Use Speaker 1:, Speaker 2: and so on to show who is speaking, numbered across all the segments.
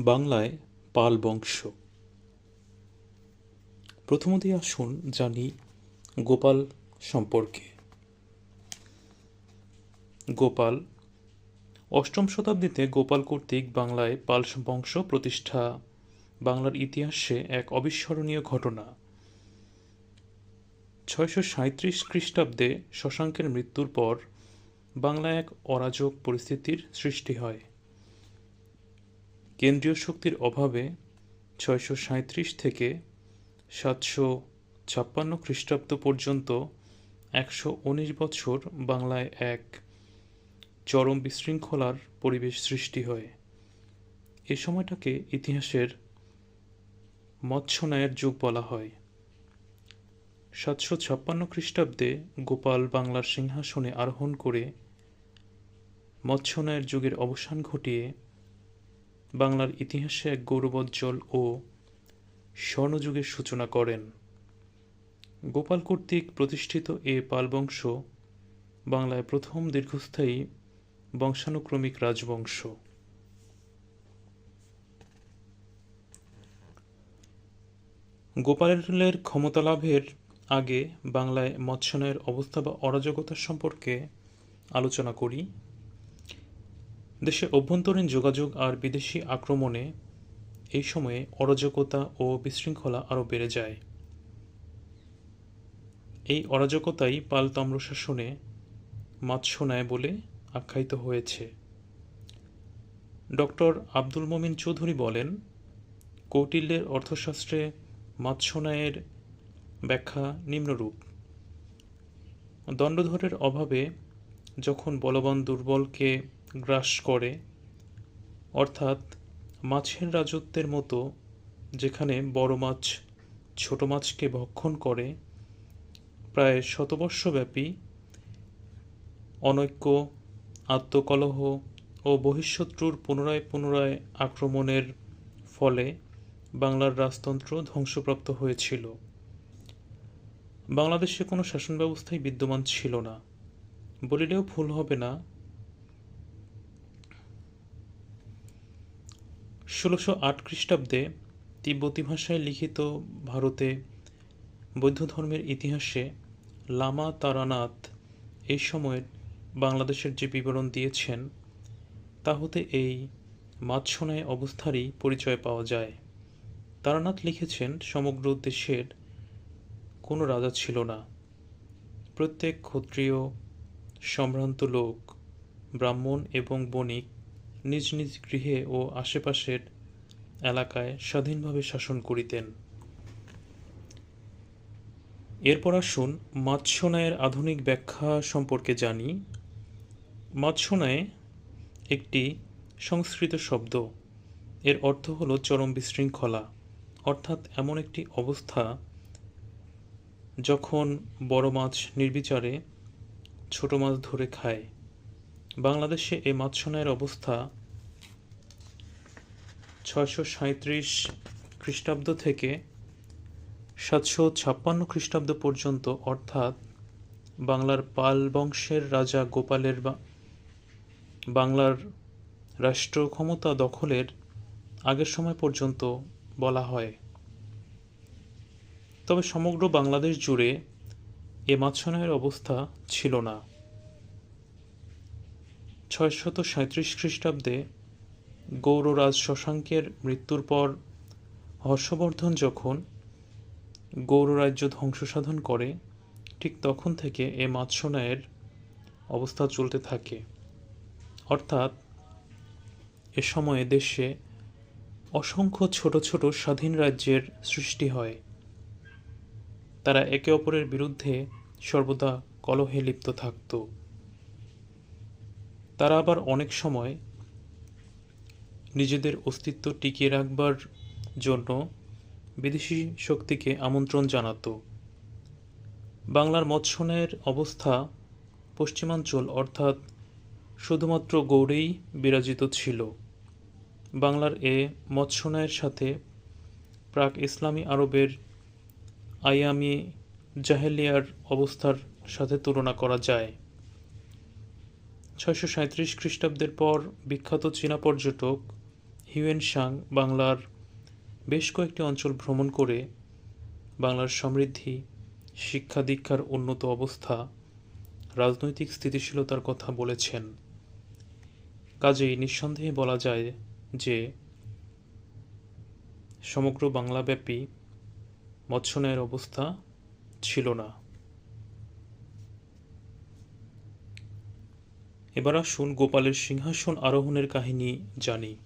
Speaker 1: বাংলায় পাল বংশ। প্রথমতই আসুন জানি গোপাল সম্পর্কে। গোপাল, অষ্টম শতাব্দীতে গোপাল কর্তৃক বাংলায় পাল বংশ প্রতিষ্ঠা, বাংলার ইতিহাসে এক অবিস্মরণীয় ঘটনা। ছয়শো সাঁত্রিশ খ্রিস্টাব্দে শশাঙ্কের মৃত্যুর পর বাংলায় এক অরাজক পরিস্থিতির সৃষ্টি হয়। কেন্দ্রীয় শক্তির অভাবে ছয়শো থেকে সাতশো ছাপ্পান্ন খ্রিস্টাব্দ পর্যন্ত একশো উনিশ বছর বাংলায় এক চরম বিশৃঙ্খলার পরিবেশ সৃষ্টি হয়। এ সময়টাকে ইতিহাসের মৎস্যন্যায়ের যুগ বলা হয়। সাতশো ছাপ্পান্ন খ্রিস্টাব্দে গোপাল বাংলার সিংহাসনে আরোহণ করে মৎস্যন্যায়ের যুগের অবসান ঘটিয়ে বাংলার ইতিহাসে এক গৌরবোজ্জ্বল ও স্বর্ণযুগের সূচনা করেন। গোপাল কর্তৃক প্রতিষ্ঠিত এ পালবংশ বাংলায় প্রথম দীর্ঘস্থায়ী বংশানুক্রমিক রাজবংশ। গোপালের ক্ষমতা লাভের আগে বাংলায় মৎস্যনয়ের অবস্থা বা অরাজকতা সম্পর্কে আলোচনা করি। দেশে অভ্যন্তরীণ যোগাযোগ আর বিদেশি আক্রমণে এই সময়ে অরাজকতা ও বিশৃঙ্খলা আরও বেড়ে যায়। এই অরাজকতাই পাল তাম্রশাসনে মাৎস্যন্যায় বলে আখ্যায়িত হয়েছে। ডক্টর আব্দুল মমিন চৌধুরী বলেন, কৌটিল্যের অর্থশাস্ত্রে মাৎস্যন্যায়ের ব্যাখ্যা নিম্নরূপ। দণ্ডধরের অভাবে যখন বলবান দুর্বলকে গ্রাস করে, অর্থাৎ মাছের রাজত্বের মতো যেখানে বড় মাছ ছোট মাছকে ভক্ষণ করে, প্রায় শতবর্ষব্যাপী অনৈক্য, আত্মকলহ ও বহিঃশত্রুর পুনরায় পুনরায় আক্রমণের ফলে বাংলার রাজতন্ত্র ধ্বংসপ্রাপ্ত হয়েছিল। বাংলাদেশে কোনো শাসন ব্যবস্থাই বিদ্যমান ছিল না। বলিলেও ভুল হবে না ষোলোশো আট খ্রিস্টাব্দে তিব্বতী ভাষায় লিখিত ভারতে বৌদ্ধ ধর্মের ইতিহাসে লামা তারানাথ এই সময়ের বাংলাদেশের যে বিবরণ দিয়েছেন, তা হতে এই মাৎসনায় অবস্থারই পরিচয় পাওয়া যায়। তারানাথ লিখেছেন, সমগ্র দেশের কোনো রাজা ছিল না। প্রত্যেক ক্ষত্রিয় সম্ভ্রান্ত লোক, ব্রাহ্মণ এবং বণিক নিজ নিজ গৃহে ও আশেপাশের এলাকায় স্বাধীনভাবে শাসন করিতেন। এরপর আসুন মাৎস্যনায়ের আধুনিক ব্যাখ্যা সম্পর্কে জানি। মাৎস্যনায় একটি সংস্কৃত শব্দ। এর অর্থ হল চরম বিশৃঙ্খলা, অর্থাৎ এমন একটি অবস্থা যখন বড় মাছ নির্বিচারে ছোট মাছ ধরে খায়। বাংলাদেশে এই মাৎস্যনায়ের অবস্থা ছয়শো সাঁত্রিশ খ্রিস্টাব্দ থেকে সাতশো ছাপ্পান্ন খ্রিস্টাব্দ পর্যন্ত, অর্থাৎ বাংলার পাল বংশের রাজা গোপালের বাংলার রাষ্ট্র ক্ষমতা দখলের আগের সময় পর্যন্ত বলা হয়। তবে সমগ্র বাংলাদেশ জুড়ে এ মাৎস্যনায়ের অবস্থা ছিল না। ছয়শত সাঁত্রিশ খ্রিস্টাব্দে গৌররাজ শশাঙ্কের মৃত্যুর পর হর্ষবর্ধন যখন গৌররাজ্য ধ্বংস সাধন করে, ঠিক তখন থেকে এ মাৎস্যনায়ের অবস্থা চলতে থাকে। অর্থাৎ এ সময়ে দেশে অসংখ্য ছোট ছোট স্বাধীন রাজ্যের সৃষ্টি হয়। তারা একে অপরের বিরুদ্ধে সর্বদা কলহে লিপ্ত থাকত। তারা আবার অনেক সময় নিজেদের অস্তিত্ব টিকিয়ে রাখবার জন্য বিদেশি শক্তিকে আমন্ত্রণ জানাতো। বাংলার মৎস্যনের অবস্থা পশ্চিমাঞ্চল অর্থাৎ শুধুমাত্র গৌড়েই বিরাজিত ছিল। বাংলার এ মৎস্যনায়ের সাথে প্রাক ইসলামী আরবের আয়ামি জাহেলিয়ার অবস্থার সাথে তুলনা করা যায়। ছয়শো সাঁত্রিশ খ্রিস্টাব্দের পর বিখ্যাত চীনা পর্যটক হিউয়েন সাং বাংলার বেশ কয়েকটি অঞ্চল ভ্রমণ করে বাংলার সমৃদ্ধি, শিক্ষা দীক্ষার উন্নত অবস্থা, রাজনৈতিক স্থিতিশীলতার কথা বলেছেন। কাজেই নিঃসন্দেহে বলা যায় যে, সমগ্র বাংলাব্যাপী মৎস্যন্যায়ের অবস্থা ছিল না। এবার আসুন গোপালের সিংহাসন আরোহণের কাহিনী জানি।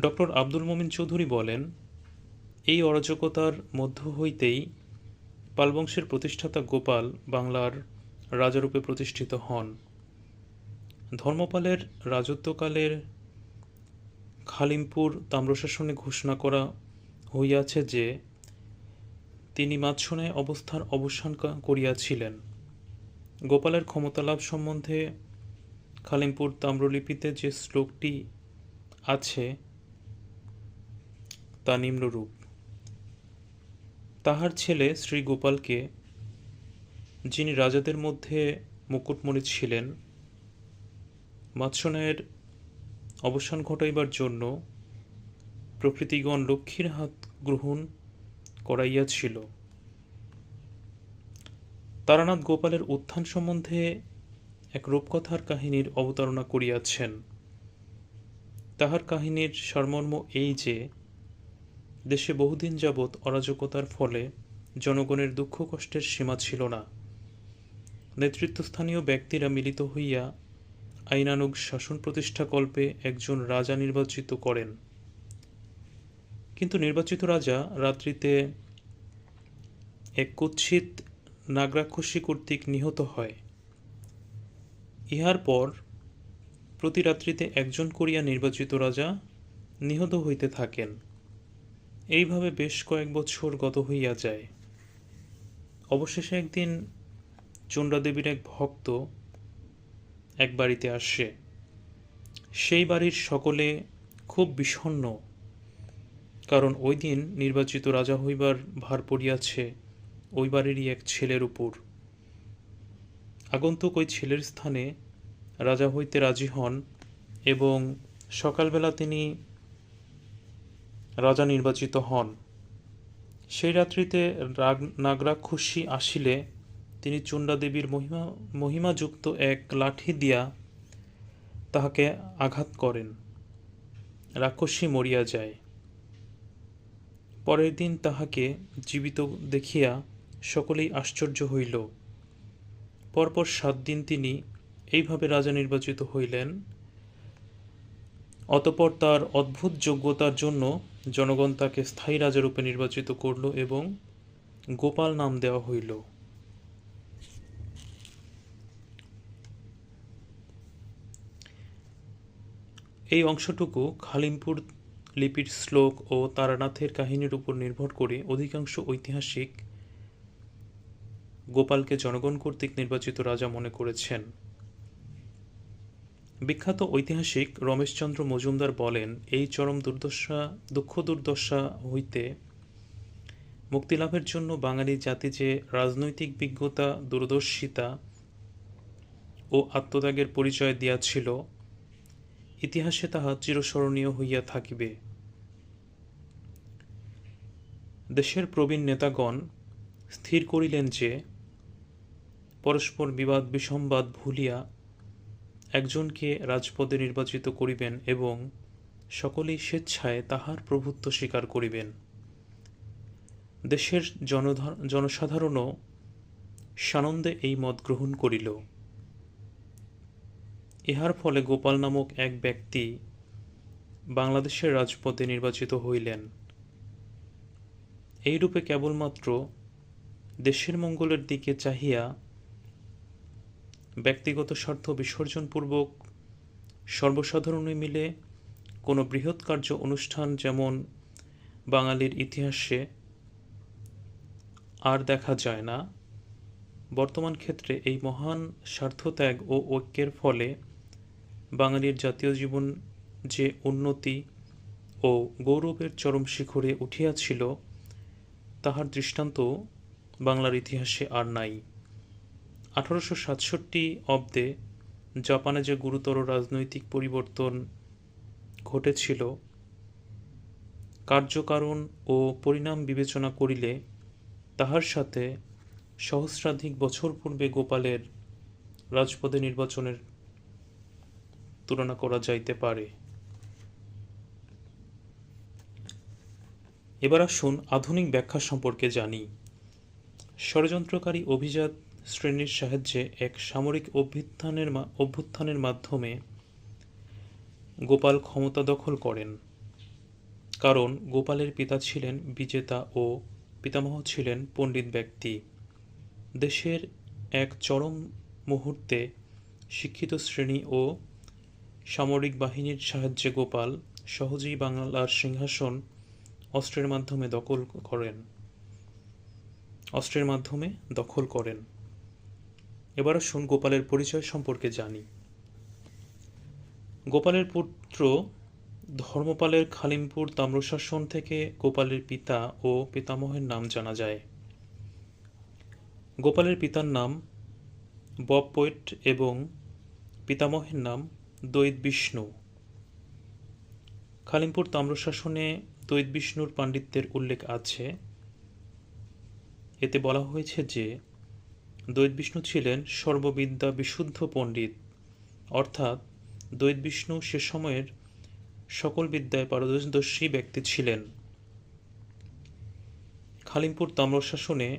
Speaker 1: ডক্টর আব্দুল মোমিন চৌধুরী বলেন, এই অরাজকতার মধ্য হইতেই পালবংশের প্রতিষ্ঠাতা গোপাল বাংলার রাজারূপে প্রতিষ্ঠিত হন। ধর্মপালের রাজত্বকালের খালিমপুর তাম্রশাসনে ঘোষণা করা হইয়াছে যে, তিনি মাৎসনে অবস্থার অবসান করিয়াছিলেন। গোপালের ক্ষমতালাভ সম্বন্ধে খালিমপুর তাম্রলিপিতে যে শ্লোকটি আছে তা নিম্নরূপ তাহার ছেলে শ্রীগোপালকে, যিনি রাজাদের মধ্যে মুকুটমণি ছিলেন মাৎসনের অবসান ঘটাইবার জন্য প্রকৃতিগণ লক্ষ্মীর হাত গ্রহণ করাইয়াছিল। তারানাথ গোপালের উত্থান সম্বন্ধে এক রূপকথার কাহিনীর অবতারণা করিয়াছেন। তাহার কাহিনীর সারমর্ম এই যে দেশে বহুদিন যাবৎ অরাজকতার ফলে জনগণের দুঃখ কষ্টের সীমা ছিল না। নেতৃত্বস্থানীয় ব্যক্তিরা মিলিত হইয়া আইনানুগ শাসন প্রতিষ্ঠাকল্পে একজন রাজা নির্বাচিত করেন। কিন্তু নির্বাচিত রাজা রাত্রিতে এক কুৎসিত নাগরাক্ষসী কর্তৃক নিহত হয়। ইহার পর প্রতি রাত্রিতে একজন করিয়া নির্বাচিত রাজা নিহত হইতে থাকেন। এইভাবে বেশ কয়েক বছর গত হইয়া যায়। অবশেষে একদিন চন্দ্রাদেবীর এক ভক্ত এক বাড়িতে আসে। সেই বাড়ির সকলে খুব বিষণ্ন কারণ ওই দিন নির্বাচিত রাজা হইবার ভার পড়িয়াছে ওই বাড়িরই এক ছেলের উপর। আগন্তুক ওই ছেলের স্থানে রাজা হইতে রাজি হন এবং সকালবেলা তিনি রাজা নির্বাচিত হন। সেই রাত্রিতে রাগ নাগরাক্ষসী আসিলে তিনি চুন্ডা দেবীর মহিমা, মহিমাযুক্ত এক লাঠি দিয়া তাহাকে আঘাত করেন। রাক্ষসী মরিয়া যায়। পরের দিন তাহাকে জীবিত দেখিয়া সকলেই আশ্চর্য হইল। পরপর সাত দিন তিনি এইভাবে রাজা নির্বাচিত হইলেন। অতপর তার অদ্ভুত যোগ্যতার জন্য জনগণ তাকে স্থায়ী রাজারূপে নির্বাচিত করল এবং গোপাল নাম দেওয়া হইল। এই অংশটুকু খালিমপুর লিপির শ্লোক ও তারানাথের কাহিনীর উপর নির্ভর করে অধিকাংশ ঐতিহাসিক গোপালকে জনগণ কর্তৃক নির্বাচিত রাজা মনে করেছেন। বিখ্যাত ঐতিহাসিক রমেশচন্দ্র মজুমদার বলেন, এই চরম দুর্দশা, দুঃখ দুর্দশা হইতে মুক্তিলাভের জন্য বাঙালি জাতি যে রাজনৈতিক বিজ্ঞতা, দূরদর্শিতা ও আত্মত্যাগের পরিচয় দিয়াছিল, ইতিহাসে তাহা চিরস্মরণীয় হইয়া থাকিবে। দেশের প্রবীণ নেতাগণ স্থির করিলেন যে, পরস্পর বিবাদ, বিসম্বাদ ভুলিয়া একজনকে রাজপদে নির্বাচিত করিবেন এবং সকলেই স্বেচ্ছায় তাহার প্রভুত্ব স্বীকার করিবেন। দেশের জনসাধারণও সানন্দে এই মত গ্রহণ করিল। ইহার ফলে গোপাল নামক এক ব্যক্তি বাংলাদেশের রাজপদে নির্বাচিত হইলেন। এইরূপে কেবলমাত্র দেশের মঙ্গলের দিকে চাহিয়া ব্যক্তিগত স্বার্থ বিসর্জনপূর্বক সর্বসাধারণে মিলে কোনো বৃহৎ কার্য অনুষ্ঠান যেমন বাঙালির ইতিহাসে আর দেখা যায় না, বর্তমান ক্ষেত্রে এই মহান স্বার্থত্যাগ ও ঐক্যের ফলে বাঙালির জাতীয় জীবন যে উন্নতি ও গৌরবের চরম শিখরে উঠিয়াছিল, তাহার দৃষ্টান্ত বাংলার ইতিহাসে আর নাই। আঠারোশো সাতষট্টি অব্দে জাপানে যে গুরুতর রাজনৈতিক পরিবর্তন ঘটেছিল, কার্যকারণ ও পরিণাম বিবেচনা করিলে তাহার সাথে সহস্রাধিক বছর পূর্বে গোপালের রাজপদে নির্বাচনের তুলনা করা যাইতে পারে। এবার আসুন আধুনিক ব্যাখ্যা সম্পর্কে জানি। ষড়যন্ত্রকারী অভিজাত শ্রেণির সাহায্যে এক সামরিক অভ্যুত্থানের অভ্যুত্থানের মাধ্যমে গোপাল ক্ষমতা দখল করেন। কারণ গোপালের পিতা ছিলেন বিজেতা ও পিতামহ ছিলেন পণ্ডিত ব্যক্তি। দেশের এক চরম মুহূর্তে শিক্ষিত শ্রেণি ও সামরিক বাহিনীর সাহায্যে গোপাল সহজেই বাংলার সিংহাসন অস্ত্রের মাধ্যমে দখল করেন। অস্ত্রের মাধ্যমে দখল করেন। এবার আসুন গোপালের পরিচয় সম্পর্কে জানি। গোপালের পুত্র ধর্মপালের খালিমপুর তাম্রশাসন থেকে গোপালের পিতা ও পিতামহের নাম জানা যায়। গোপালের পিতার নাম বপৈট এবং পিতামহের নাম দৈত বিষ্ণু। খালিমপুর তাম্রশাসনে দৈত বিষ্ণুর পাণ্ডিত্যের উল্লেখ আছে। এতে বলা হয়েছে যে দৈত বিষ্ণু ছিলেন সর্ববিদ্যা বিশুদ্ধ পণ্ডিত। অর্থাৎ দৈত বিষ্ণু সে সময়ের সকল বিদ্যায় পারদর্শী ব্যক্তি ছিলেন। খালিমপুর তাম্রশাসনে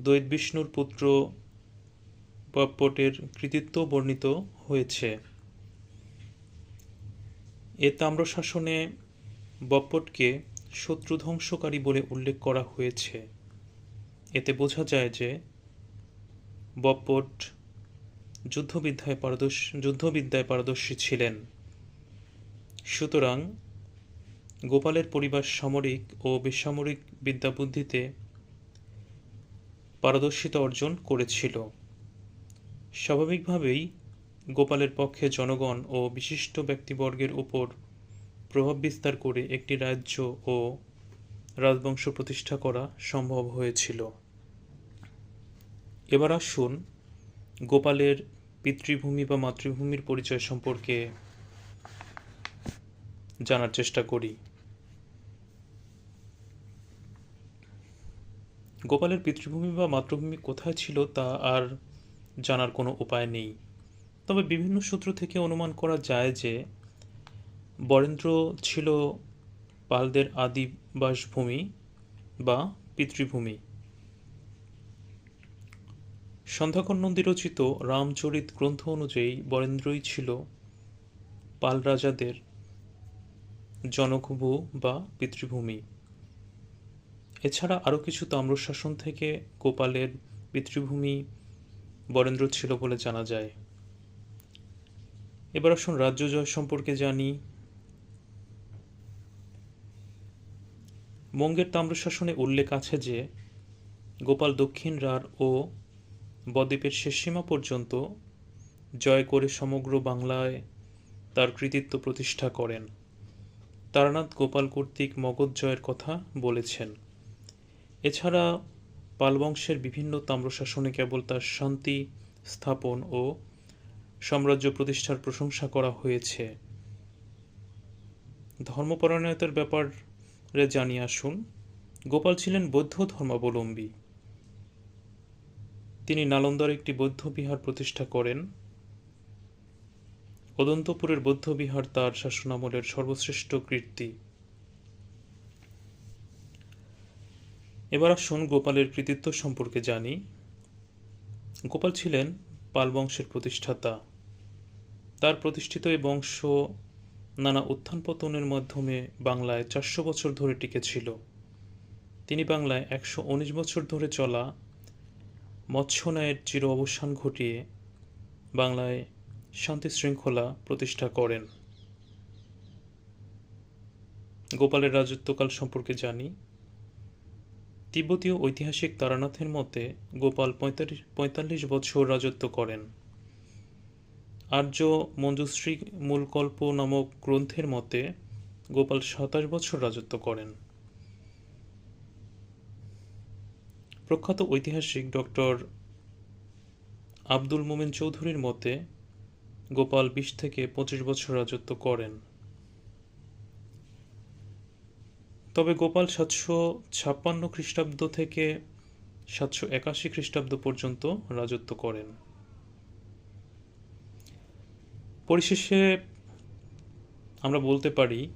Speaker 1: দৈত বিষ্ণুর পুত্র পট্টের কৃতিত্ব বর্ণিত হয়েছে। এ তাম্রশাসনে বপ্পটকে শত্রু ধ্বংসকারী বলে উল্লেখ করা হয়েছে। এতে বোঝা যায় যে বপ্পট যুদ্ধবিদ্যায় পারদর্শী যুদ্ধবিদ্যায় পারদর্শী ছিলেন। সুতরাং গোপালের পরিবার সামরিক ও বেসামরিক বিদ্যাবুদ্ধিতে পারদর্শিতা অর্জন করেছিল। স্বাভাবিকভাবেই গোপালের পক্ষে জনগণ ও বিশিষ্ট ব্যক্তিবর্গের উপর প্রভাব বিস্তার করে একটি রাজ্য ও রাজবংশ প্রতিষ্ঠা করা সম্ভব হয়েছিল। এবার আসুন গোপালের পিতৃভূমি বা মাতৃভূমির পরিচয় সম্পর্কে জানার চেষ্টা করি। গোপালের পিতৃভূমি বা মাতৃভূমি কোথায় ছিল তা আর জানার কোনো উপায় নেই। তবে বিভিন্ন সূত্র থেকে অনুমান করা যায় যে বরেন্দ্র ছিল পালদের আদি বাসভূমি বা পিতৃভূমি। সন্ধ্যাকর নন্দী রচিত রামচরিত গ্রন্থ অনুযায়ী বরেন্দ্রই ছিল পাল রাজাদের জনকভূ বা পিতৃভূমি। এছাড়া আরও কিছু তাম্রশাসন থেকে গোপালের পিতৃভূমি বরেন্দ্র ছিল বলে জানা যায়। এবার আসুন রাজ্য জয় সম্পর্কে জানি। বঙ্গের তাম্রশাসনে উল্লেখ আছে যে গোপাল দক্ষিণ রার ও বদ্বীপের শেষ সীমা পর্যন্ত জয় করে সমগ্র বাংলায় তার কৃতিত্ব প্রতিষ্ঠা করেন। তারানাথ গোপাল কর্তৃক মগধ জয়ের কথা বলেছেন। এছাড়া পালবংশের বিভিন্ন তাম্রশাসনে কেবল তার শান্তি স্থাপন ও সাম্রাজ্য প্রতিষ্ঠার প্রশংসা করা হয়েছে। ধর্মপরায়ণতার ব্যাপারে জানিয়ে আসুন, গোপাল ছিলেন বৌদ্ধ ধর্মাবলম্বী। তিনি নালন্দার একটি বৌদ্ধ বিহার প্রতিষ্ঠা করেন। অদন্তপুরের বৌদ্ধ বিহার তার শাসনামলের সর্বশ্রেষ্ঠ কীর্তি। এবার আসুন গোপালের কৃতিত্ব সম্পর্কে জানি। গোপাল ছিলেন পাল বংশের প্রতিষ্ঠাতা। তার প্রতিষ্ঠিত এই বংশ নানা উত্থান পতনের মাধ্যমে বাংলায় চারশো বছর ধরে টিকেছিল তিনি বাংলায় একশো উনিশ বছর ধরে চলা মৎস্যনায়ের চির অবসান ঘটিয়ে বাংলায় শান্তি শৃঙ্খলা প্রতিষ্ঠা করেন। গোপালের রাজত্বকাল সম্পর্কে জানি। তিব্বতীয় ঐতিহাসিক তারানাথের মতে গোপাল পঁয়তাল্লিশ পঁয়তাল্লিশ বছর রাজত্ব করেন। আর্য মঞ্জুশ্রী মূলকল্প নামক গ্রন্থের মতে গোপাল সাতাশ বছর রাজত্ব করেন। প্রখ্যাত ঐতিহাসিক ডক্টর আব্দুল মোমেন চৌধুরীর মতে, গোপাল বিশ থেকে পঁচিশ বছর রাজত্ব করেন। তবে গোপাল সাতশো ছাপ্পান্ন খ্রিস্টাব্দ থেকে সাতশো একাশি খ্রিস্টাব্দ পর্যন্ত রাজত্ব করেন। পরিশেষে আমরা বলতে পারি,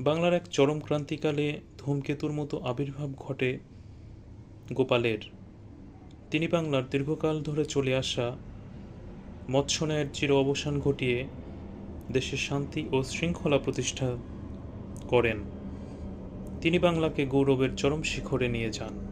Speaker 1: বাংলার এক চরম ক্রান্তিকালে ধূমকেতুর মতো আবির্ভাব ঘটে গোপালের। তিনি বাংলার দীর্ঘকাল ধরে চলে আসা মৎস্যন্যায়ের চির অবসান ঘটিয়ে দেশের শান্তি ও শৃঙ্খলা প্রতিষ্ঠা করেন। তিনি বাংলাকে গৌরবের চরম শিখরে নিয়ে যান।